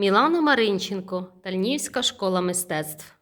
Мілана Маринченко, Тальнівська школа мистецтв.